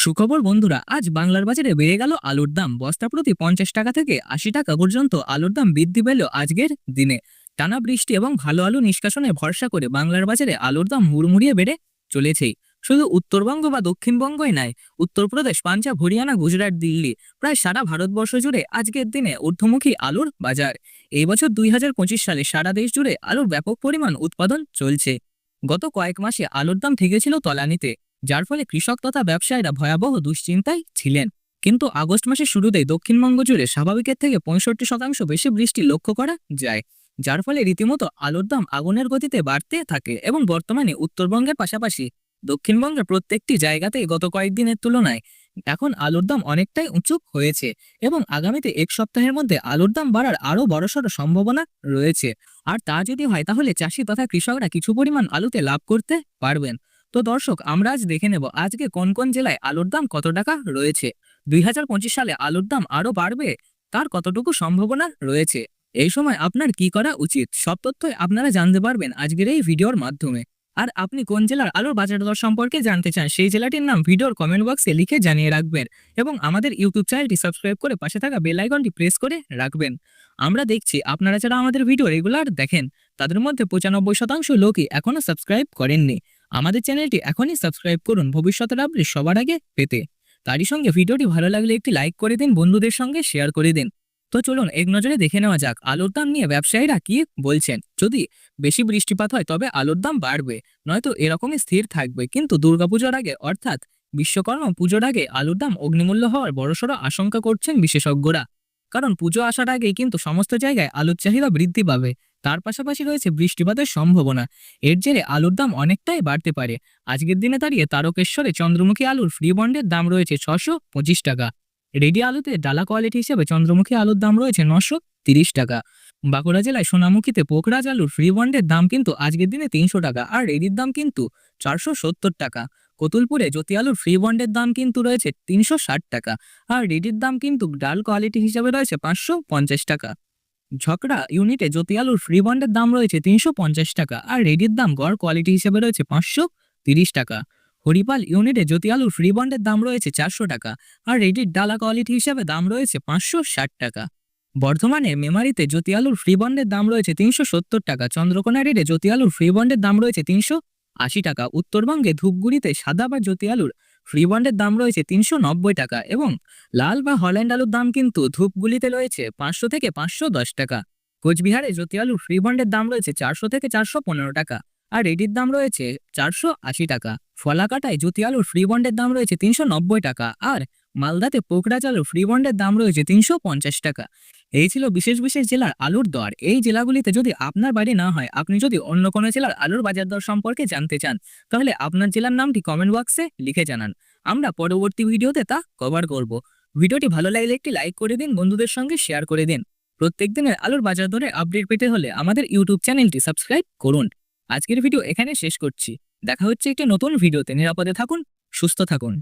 সুখবর বন্ধুরা, আজ বাংলার বাজারে বেড়ে গেল আলুর দাম। বস্তা প্রতি পঞ্চাশ টাকা থেকে আশি টাকা পর্যন্ত আলুর দাম বৃদ্ধি পেল আজকের দিনে। টানা বৃষ্টি এবং ভালো আলু নিষ্কাশনে ভরসা করে বাংলার বাজারে আলুর দাম হুড়মুড়িয়ে বেড়ে চলেছেই। শুধু উত্তরবঙ্গ বা দক্ষিণবঙ্গই নয়, উত্তরপ্রদেশ, পাঞ্জাব, হরিয়ানা, গুজরাট, দিল্লি প্রায় সারা ভারতবর্ষ জুড়ে আজকের দিনে ঊর্ধ্বমুখী আলুর বাজার। এই বছর দুই হাজার পঁচিশ সালে সারা দেশ জুড়ে আলুর ব্যাপক পরিমাণ উৎপাদন চলছে। গত কয়েক মাসে আলুর দাম ঠেকেছিল তলানিতে। যার ফলে কৃষক তথা ব্যবসায়ীরা ভয়াবহ দুশ্চিন্তায় ছিলেন। কিন্তু আগস্ট মাসের শুরুতেই দক্ষিণবঙ্গ জুড়ে স্বাভাবিকের থেকে পঁয়ষট্টি শতাংশ বেশি বৃষ্টি লক্ষ্য করা যায়, যার ফলে রীতিমতো আলুর দাম আগুনের গতিতে বাড়তে থাকে এবং বর্তমানে উত্তরবঙ্গের পাশাপাশি দক্ষিণবঙ্গের প্রত্যেকটি জায়গাতেই গত কয়েকদিনের তুলনায় এখন আলুর দাম অনেকটাই উঁচু হয়েছে এবং আগামীতে এক সপ্তাহের মধ্যে আলুর দাম বাড়ার আরও বড়সড় সম্ভাবনা রয়েছে। আর তা যদি হয় তাহলে চাষি তথা কৃষকরা কিছু পরিমাণ আলুতে লাভ করতে পারবেন। তো দর্শক, আমরা আজ দেখে নেব আজকে কোন কোন জেলায় আলুর দাম কত টাকা রয়েছে? দুই হাজার পঁচিশ সালে আলুর দাম আরও বাড়বে, তার কতটুকু সম্ভাবনা রয়েছে? এই সময় আপনার কি করা উচিত? সব তথ্যই আপনারা জানতে পারবেন আজকের এই ভিডিওর মাধ্যমে। আর আপনি কোন জেলার আলুর বাজার দর সম্পর্কে জানতে চান, সেই জেলাটির নাম ভিডিওর কমেন্ট বক্সে লিখে জানিয়ে রাখবেন এবং আমাদের ইউটিউব চ্যানেলটি সাবস্ক্রাইব করে পাশে থাকা বেল আইকনটি প্রেস করে রাখবেন। আমরা দেখছি, আপনারা যারা আমাদের ভিডিও রেগুলার দেখেন, তাদের মধ্যে পঁচানব্বই শতাংশ লোকই এখনও সাবস্ক্রাইব করেননি। আমাদের চ্যানেলটি এখনই সাবস্ক্রাইব করুন। ভবিষ্যতের আপডেট সবার আগে পেতে। তারই সঙ্গে ভিডিওটি ভালো লাগলে একটি লাইক করে দিন, বন্ধুদের সঙ্গে শেয়ার করে দিন। তো চলুন, এক নজরে দেখে নেওয়া যাক, আলুর দাম নিয়ে ব্যবসায়ীরা কি বলছেন? যদি বেশি বৃষ্টিপাত হয়, তবে আলুর দাম বাড়বে, নয়তো এরকমই স্থির থাকবে। কিন্তু দুর্গাপুজোর আগে, অর্থাৎ বিশ্বকর্মা পুজোর আগে, আলুর দাম অগ্নিমূল্য হওয়ার বড়সড় আশঙ্কা করছেন বিশেষজ্ঞরা। কারণ পুজো আসার আগেই কিন্তু সমস্ত জায়গায় আলুর চাহিদা বৃদ্ধি পাবে। তার পাশাপাশি রয়েছে বৃষ্টিপাতের সম্ভাবনা। এর জেরে আলুর দাম অনেকটাই বাড়তে পারে। আজকের দিনে দাঁড়িয়ে তারকেশ্বরে চন্দ্রমুখী আলুর ফ্রি বন্ডের দাম রয়েছে ছশো পঁচিশ টাকা। রেডি আলুতে ডালা কোয়ালিটি হিসেবে চন্দ্রমুখী আলুর দাম রয়েছে নশো তিরিশ টাকা। বাঁকুড়া জেলায় সোনামুখীতে পোকরাজ আলুর ফ্রি বন্ডের দাম কিন্তু আজকের দিনে তিনশো টাকা আর রেডির দাম কিন্তু চারশো সত্তর টাকা। কতুলপুরে জ্যোতি আলুর ফ্রি বন্ডের দাম কিন্তু রয়েছে তিনশো ষাট টাকা আর রেডির দাম কিন্তু ডাল কোয়ালিটি হিসেবে রয়েছে পাঁচশো পঞ্চাশ টাকা। ঝকড়া ইউনিটে জ্যোতি আলুর ফ্রি বন্ডের দাম রয়েছে তিনশো পঞ্চাশ টাকা আর রেডির দাম গড় কোয়ালিটি হিসেবে রয়েছে পাঁচশো তিরিশ টাকা। হরিপাল ইউনিটে জ্যোতি আলুর ফ্রি বন্ডের দাম রয়েছে চারশো টাকা আর রেডির ডালা কোয়ালিটি হিসেবে দাম রয়েছে পাঁচশো ষাট টাকা। বর্ধমানে মেমারিতে জ্যোতি আলুর ফ্রি বন্ডের দাম রয়েছে তিনশো সত্তর টাকা, চন্দ্রকোনা রেডে জ্যোতি আলুর ফ্রি বন্ডের দাম রয়েছে তিনশো আশি টাকা, উত্তরবঙ্গে ধূপগুড়িতে সাদা বা জ্যোতি আলুর ফ্রি বন্ডের দাম রয়েছে তিনশো নব্বই টাকা এবং লাল বা হল্যান্ড আলুর দাম কিন্তু ধূপগুলিতে রয়েছে পাঁচশো থেকে পাঁচশো দশ টাকা। কোচবিহারে জ্যোতি আলু ফ্রি বন্ডের দাম রয়েছে চারশো থেকে চারশো পনেরো টাকা আর এটির দাম রয়েছে চারশো আশি টাকা। ফলাকাটায় জ্যোতি আলুর ফ্রি বন্ডের দাম রয়েছে তিনশো নব্বই টাকা আর মালদাতে পোকরাজ আলুর ফ্রি বন্ডের দাম রয়েছে তিনশো পঞ্চাশ টাকা। এই ছিল বিশেষ বিশেষ জেলার আলুর দর। এই জেলাগুলিতে যদি আপনার বাড়ি না হয়, আপনি যদি অন্য কোনো জেলার আলুর বাজার দর সম্পর্কে জানতে চান, তাহলে আপনার জেলার নামটি কমেন্ট বক্সে লিখে জানান। আমরা পরবর্তী ভিডিওতে তা কভার করব। ভিডিওটি ভালো লাগলে একটি লাইক করে দিন, বন্ধুদের সঙ্গে শেয়ার করে দিন। প্রত্যেক দিনের আলুর বাজার দরের আপডেট পেতে হলে আমাদের ইউটিউব চ্যানেলটি সাবস্ক্রাইব করুন। আজকের ভিডিও এখানে শেষ করছি। দেখা হচ্ছে একটি নতুন ভিডিওতে। নিরাপদে থাকুন, সুস্থ থাকুন।